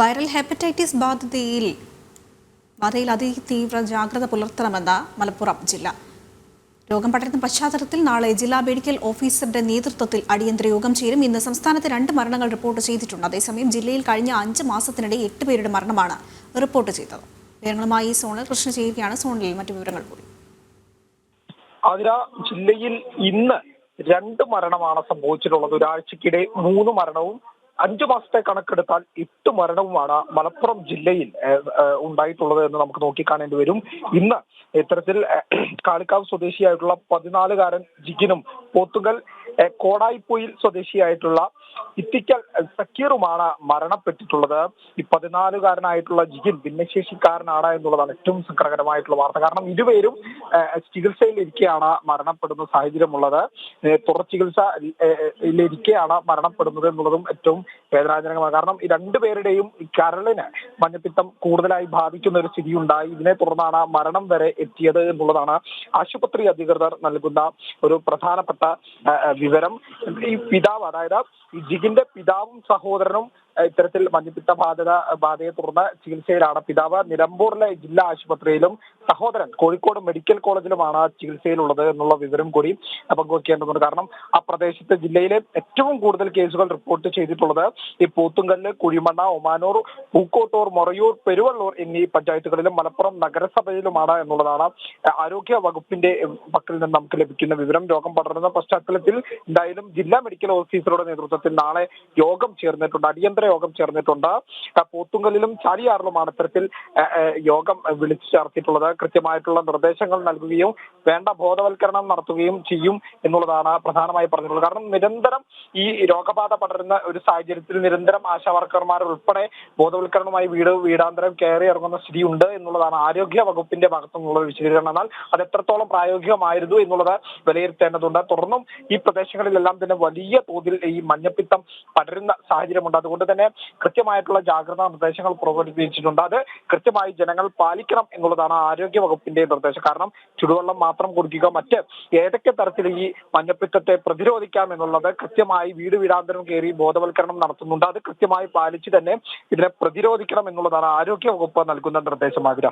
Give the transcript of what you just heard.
Viral hepatitis ബാധിതയിൽ ബാധയിൽ അതിതീവ്ര ജാഗ്രത പുലർത്തണമെന്ന് മലപ്പുറം ജില്ല. രോഗം പടരുന്ന പശ്ചാത്തലത്തിൽ നാളെ ജില്ലാ മെഡിക്കൽ ഓഫീസറുടെ നേതൃത്വത്തിൽ അടിയന്തര യോഗം ചേരും. ഇന്ന് സംസ്ഥാനത്ത് രണ്ട് മരണങ്ങൾ റിപ്പോർട്ട് ചെയ്തിട്ടുണ്ട്. അതേസമയം ജില്ലയിൽ കഴിഞ്ഞ അഞ്ച് മാസത്തിനിടെ എട്ട് പേരുടെ മരണമാണ് റിപ്പോർട്ട് ചെയ്തത്. വിവരങ്ങളുമായി സോണൽ കൃഷ്ണ ചെയ്യുകയാണ് സോണിൽ മറ്റു വിവരങ്ങൾ കൂടി. ആതിര ജില്ലയിൽ ഇന്ന് രണ്ട് മരണമാണ് സംഭവിച്ചിട്ടുള്ളത്. ഒരാഴ്ചക്കിടെ മൂന്ന് മരണവും അഞ്ചു മാസത്തെ കണക്കെടുത്താൽ എട്ട് മരണവുമാണ് മലപ്പുറം ജില്ലയിൽ ഉണ്ടായിട്ടുള്ളത് എന്ന് നമുക്ക് നോക്കിക്കാണേണ്ടി വരും. ഇന്ന് ഇത്തരത്തിൽ കാളിക്കാവ് സ്വദേശിയായിട്ടുള്ള പതിനാലുകാരൻ ജിഗിനും പോത്തുകൽ കോടായിപ്പൊയിൽ സ്വദേശിയായിട്ടുള്ള ഇത്തിക്കൽ സക്കീറുമാണ് മരണപ്പെട്ടിട്ടുള്ളത്. ഈ പതിനാലുകാരനായിട്ടുള്ള ജിഗിൻ ഭിന്നശേഷിക്കാരനാണ് എന്നുള്ളതാണ് ഏറ്റവും സങ്കടകരമായിട്ടുള്ള വാർത്ത. കാരണം ഇരുവരും ചികിത്സയിലിരിക്കെയാണ് മരണപ്പെടുന്ന സാഹചര്യമുള്ളത്. തുടർ ചികിത്സ ഏഹ്, മരണപ്പെടുന്നത് എന്നുള്ളതും ഏറ്റവും വേദനാജനകമാണ്. കാരണം ഈ രണ്ടുപേരുടെയും കരളിന് മഞ്ഞപ്പിത്തം കൂടുതലായി ബാധിക്കുന്ന ഒരു സ്ഥിതി ഉണ്ടായി ഇതിനെ തുടർന്നാണ് മരണം വരെ എത്തിയത് എന്നുള്ളതാണ് ആശുപത്രി അധികൃതർ നൽകുന്ന ഒരു പ്രധാനപ്പെട്ട വിവരം. ഈ പിതാവ് അതായത് ജിഗിന്റെ പിതാവും സഹോദരനും ഇത്തരത്തിൽ മഞ്ഞപ്പിത്ത ബാധിത ബാധയെ തുടർന്ന് ചികിത്സയിലാണ്. പിതാവ് നിലമ്പൂരിലെ ജില്ലാ ആശുപത്രിയിലും സഹോദരൻ കോഴിക്കോട് മെഡിക്കൽ കോളേജിലുമാണ് ചികിത്സയിലുള്ളത് എന്നുള്ള വിവരം കൂടി പങ്കുവയ്ക്കേണ്ടതുണ്ട് കാരണം ആ പ്രദേശത്ത് ജില്ലയിലെ ഏറ്റവും കൂടുതൽ കേസുകൾ റിപ്പോർട്ട് ചെയ്തിട്ടുള്ളത് ഈ പോത്തുങ്കല്ല് കുഴിമണ്ണ ഒമാനൂർ പൂക്കോട്ടൂർ മൊറയൂർ പെരുവള്ളൂർ എന്നീ പഞ്ചായത്തുകളിലും മലപ്പുറം നഗരസഭയിലുമാണ് എന്നുള്ളതാണ് ആരോഗ്യ വകുപ്പിന്റെ പക്കൽ നിന്ന് നമുക്ക് ലഭിക്കുന്ന വിവരം. രോഗം പടരുന്ന പശ്ചാത്തലത്തിൽ എന്തായാലും ജില്ലാ മെഡിക്കൽ ഓഫീസറുടെ നേതൃത്വത്തിൽ നാളെ യോഗം ചേർന്നിട്ടുണ്ട്. അടിയന്തര യോഗം ചേർന്നിട്ടുണ്ട്. പോത്തുങ്കലിലും ചാലിയാറിലുമാണ് ഇത്തരത്തിൽ യോഗം വിളിച്ചു ചേർത്തിട്ടുള്ളത്. കൃത്യമായിട്ടുള്ള നിർദ്ദേശങ്ങൾ നൽകുകയും വേണ്ട ബോധവൽക്കരണം നടത്തുകയും ചെയ്യും എന്നുള്ളതാണ് പ്രധാനമായി പറഞ്ഞിട്ടുള്ളത്. കാരണം നിരന്തരം ഈ രോഗബാധ പടരുന്ന ഒരു സാഹചര്യത്തിൽ നിരന്തരം ആശാവർക്കർമാർ ഉൾപ്പെടെ ബോധവൽക്കരണവുമായി വീട് വീടാന്തരം കയറി ഇറങ്ങുന്ന സ്ഥിതി ഉണ്ട് എന്നുള്ളതാണ് ആരോഗ്യ വകുപ്പിന്റെ ഭാഗത്തു നിന്നുള്ള വിശദീകരണം. എന്നാൽ അത് എത്രത്തോളം പ്രായോഗികമായിരുന്നു എന്നുള്ളത് വിലയിരുത്തേണ്ടതുണ്ട്. തുടർന്നും ഈ പ്രദേശങ്ങളിലെല്ലാം തന്നെ വലിയ തോതിൽ ഈ മഞ്ഞപ്പിത്തം പടരുന്ന സാഹചര്യമുണ്ട്. അതുകൊണ്ട് തന്നെ കൃത്യമായിട്ടുള്ള ജാഗ്രതാ നിർദ്ദേശങ്ങൾ പുറപ്പെടുവിച്ചിട്ടുണ്ട്. അത് കൃത്യമായി ജനങ്ങൾ പാലിക്കണം എന്നുള്ളതാണ് ആരോഗ്യ വകുപ്പിന്റെ നിർദ്ദേശം. കാരണം ചുടുവെള്ളം മാത്രം കുടിക്കുക മറ്റ് ഏതൊക്കെ തരത്തിൽ ഈ മഞ്ഞപ്പിത്തത്തെ പ്രതിരോധിക്കാം എന്നുള്ളത് കൃത്യമായി വീട് വീടാന്തരം കയറി ബോധവൽക്കരണം നടത്തുന്നുണ്ട്. അത് കൃത്യമായി പാലിച്ച് തന്നെ ഇതിനെ പ്രതിരോധിക്കണം എന്നുള്ളതാണ് ആരോഗ്യ വകുപ്പ് നൽകുന്ന നിർദ്ദേശം ആതിര.